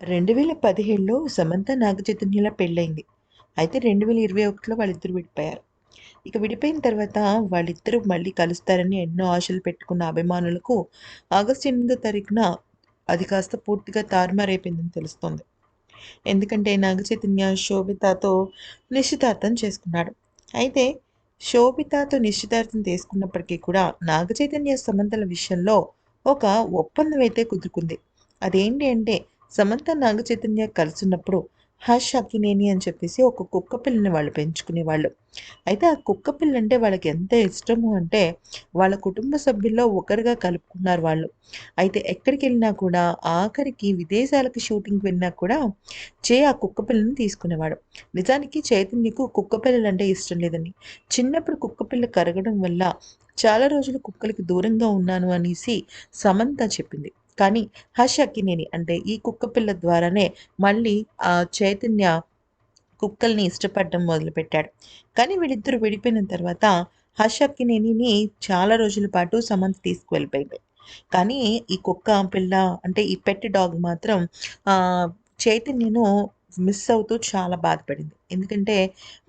రెండు వేల పదిహేడులో సమంత నాగచైతన్యల పెళ్ళైంది అయితే రెండు వేల ఇరవై ఒకటిలో వాళ్ళిద్దరు విడిపోయారు. ఇక విడిపోయిన తర్వాత వాళ్ళిద్దరూ మళ్ళీ కలుస్తారని ఎన్నో ఆశలు పెట్టుకున్న అభిమానులకు ఆగస్టు ఎనిమిదో తారీఖున అది కాస్త పూర్తిగా తారుమారైపోయిందని తెలుస్తోంది. ఎందుకంటే నాగచైతన్య శోభితతో నిశ్చితార్థం చేసుకున్నాడు. అయితే శోభితతో నిశ్చితార్థం తీసుకున్నప్పటికీ కూడా నాగచైతన్య సమంతల విషయంలో ఒక ఒప్పందం అయితే కుదురుకుంది. అదేంటి అంటే సమంత నాగ చైతన్య కలిసినప్పుడు హర్ష్ అక్కినేని అని చెప్పేసి ఒక కుక్క పిల్లని వాళ్ళు పెంచుకునేవాళ్ళు. అయితే ఆ కుక్క పిల్ల అంటే వాళ్ళకి ఎంత ఇష్టము అంటే వాళ్ళ కుటుంబ సభ్యుల్లో ఒకరుగా కలుపుకున్నారు వాళ్ళు. అయితే ఎక్కడికి వెళ్ళినా కూడా ఆఖరికి విదేశాలకు షూటింగ్ వెళ్ళినా కూడా చే ఆ కుక్క పిల్లని తీసుకునేవాడు. నిజానికి చైతన్యకు కుక్క పిల్లలు అంటే ఇష్టం లేదని చిన్నప్పుడు కుక్క పిల్ల కరగడం వల్ల చాలా రోజులు కుక్కలకి దూరంగా ఉన్నాను అనేసి సమంత చెప్పింది. కానీ హర్ష అంటే ఈ కుక్క పిల్ల ద్వారానే మళ్ళీ ఆ చైతన్య కుక్కల్ని ఇష్టపడడం మొదలుపెట్టాడు. కానీ వీళ్ళిద్దరూ విడిపోయిన తర్వాత హర్ష అక్కినేనిని చాలా రోజుల పాటు సమంత తీసుకువెళ్ళిపోయింది. కానీ ఈ కుక్క పిల్ల అంటే ఈ పెట్ డాగ్ మాత్రం చైతన్యను మిస్ అవుతూ చాలా బాధపడింది. ఎందుకంటే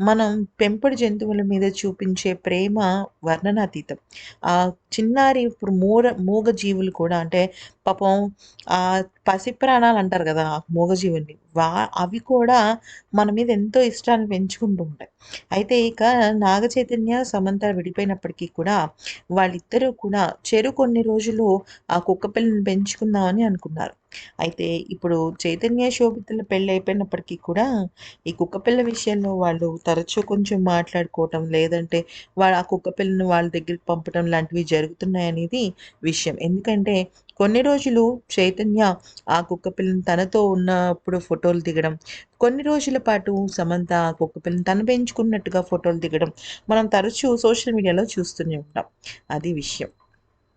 మనం పెంపుడు జంతువుల మీద చూపించే ప్రేమ వర్ణనాతీతం. ఆ చిన్నారి ఇప్పుడు మూర మూగ జీవులు కూడా అంటే పాపం ఆ పసి ప్రాణాలు అంటారు కదా మూగజీవుల్ని. వా అవి కూడా మన మీద ఎంతో ఇష్టాన్ని పెంచుకుంటూ ఉంటాయి. అయితే ఇక నాగ చైతన్య సమంత విడిపోయినప్పటికీ కూడా వాళ్ళిద్దరూ కూడా చెరు కొన్ని రోజులు ఆ కుక్క పిల్లని పెంచుకుందామని అనుకున్నారు. అయితే ఇప్పుడు చైతన్య శోభితుల పెళ్ళి అయిపోయినప్పటికీ కూడా ఈ కుక్క పిల్ల విషయంలో వాళ్ళు తరచూ కొంచెం మాట్లాడుకోవటం లేదంటే వాళ్ళ ఆ కుక్క పిల్లని వాళ్ళ దగ్గరికి పంపడం లాంటివి జరుగుతున్నాయనేది విషయం. ఎందుకంటే కొన్ని రోజులు చైతన్య ఆ కుక్క పిల్లని తనతో ఉన్నప్పుడు ఫోటోలు దిగడం కొన్ని రోజుల పాటు సమంత ఆ కుక్క పిల్లని తను పెంచుకున్నట్టుగా ఫోటోలు దిగడం మనం తరచూ సోషల్ మీడియాలో చూస్తూనే ఉంటాం. అది విషయం.